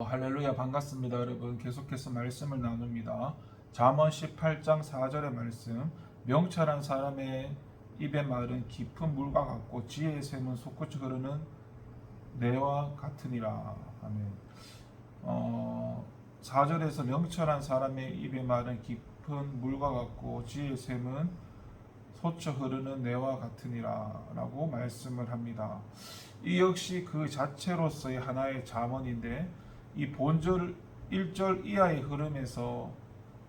할렐루야 반갑습니다 여러분. 계속해서 말씀을 나눕니다. 잠언 18장 4절의 말씀. 명철한 사람의 입의 말은 깊은 물과 같고 지혜의 샘은 솟구쳐 흐르는 내와 같으니라. 아멘. 어, 4절에서 명철한 사람의 입의 말은 깊은 물과 같고 지혜의 샘은 솟쳐 흐르는 내와 같으니라 라고 말씀을 합니다. 이 역시 그 자체로서의 하나의 잠언인데 이 본절 1절 이하의 흐름에서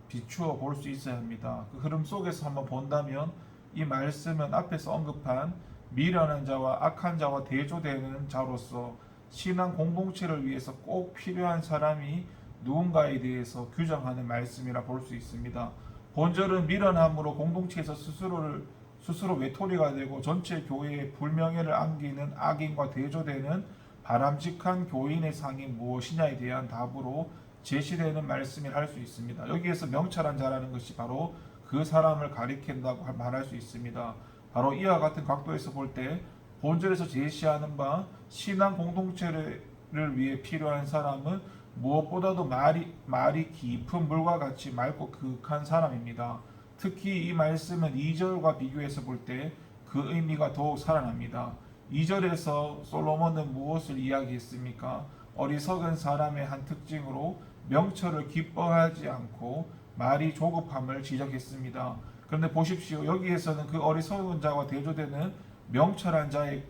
비추어 볼 수 있어야 합니다. 그 흐름 속에서 한번 본다면 이 말씀은 앞에서 언급한 미련한 자와 악한 자와 대조되는 자로서 신앙 공동체를 위해서 꼭 필요한 사람이 누군가에 대해서 규정하는 말씀이라 볼 수 있습니다. 본절은 미련함으로 공동체에서 스스로를 스스로 외톨이가 되고 전체 교회에 불명예를 안기는 악인과 대조되는 바람직한 교인의 상이 무엇이냐에 대한 답으로 제시되는 말씀을 할 수 있습니다. 여기에서 명철한 자라는 것이 바로 그 사람을 가리킨다고 말할 수 있습니다. 바로 이와 같은 각도에서 볼 때 본절에서 제시하는 바 신앙 공동체를 위해 필요한 사람은 무엇보다도 말이 말이 깊은 물과 같이 맑고 그윽한 사람입니다. 특히 이 말씀은 2절과 비교해서 볼 때 그 의미가 더욱 살아납니다. 2절에서 솔로몬은 무엇을 이야기했습니까? 어리석은 사람의 한 특징으로 명철을 기뻐하지 않고 말이 조급함을 지적했습니다. 그런데 보십시오. 여기에서는 그 어리석은 자와 대조되는 명철한 자에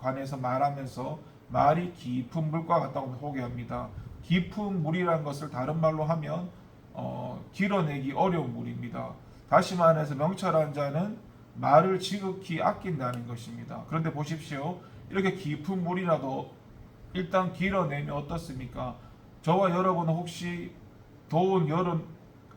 관해서 말하면서 말이 깊은 물과 같다고 소개합니다. 깊은 물이란 것을 다른 말로 하면 어, 길어내기 어려운 물입니다. 다시 말해서 명철한 자는 말을 지극히 아낀다는 것입니다. 그런데 보십시오. 이렇게 깊은 물이라도 일단 길어내면 어떻습니까? 저와 여러분은 혹시 더운 여름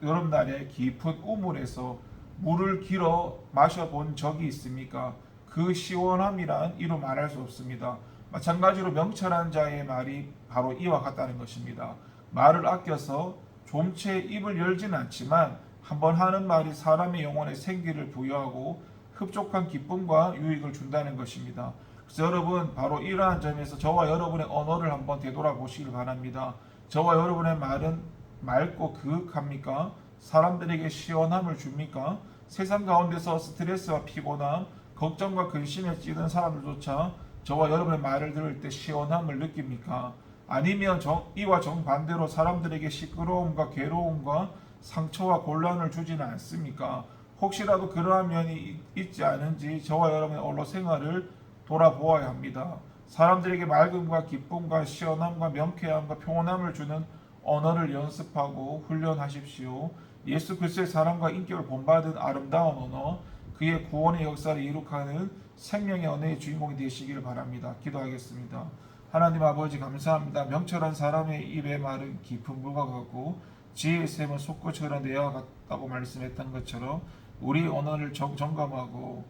여름날에 깊은 우물에서 물을 길어 마셔본 적이 있습니까? 그 시원함이란 이루 말할 수 없습니다. 마찬가지로 명철한 자의 말이 바로 이와 같다는 것입니다. 말을 아껴서 좀채 입을 열지는 않지만 한번 하는 말이 사람의 영혼에 생기를 부여하고 흡족한 기쁨과 유익을 준다는 것입니다. 그래서 여러분 바로 이러한 점에서 저와 여러분의 언어를 한번 되돌아보시길 바랍니다. 저와 여러분의 말은 맑고 그윽합니까? 사람들에게 시원함을 줍니까? 세상 가운데서 스트레스와 피곤함, 걱정과 근심에 찌든 사람들조차 저와 여러분의 말을 들을 때 시원함을 느낍니까? 아니면 정, 이와 정반대로 사람들에게 시끄러움과 괴로움과 상처와 곤란을 주지는 않습니까? 혹시라도 그러한 면이 있지 않은지 저와 여러분의 언어 생활을 돌아보아야 합니다. 사람들에게 맑음과 기쁨과 시원함과 명쾌함과 평온함을 주는 언어를 연습하고 훈련하십시오. 예수 그리스도의 사랑과 인격을 본받은 아름다운 언어, 그의 구원의 역사를 이룩하는 생명의 언어의 주인공이 되시기를 바랍니다. 기도하겠습니다. 하나님 아버지 감사합니다. 명철한 사람의 입의 말은 깊은 물과 같고 지혜의 샘은 솟구처럼 내와 같다고 말씀했던 것처럼 우리 언어를 정, 점검하고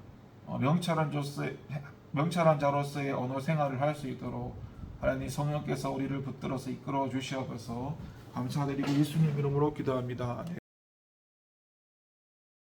어, 명철한 조서의 명철한 자로서의 언어 생활을 할 수 있도록 하나님 성령께서 우리를 붙들어서 이끌어 주시옵소서 감사드리고 예수님 이름으로 기도합니다. 아멘.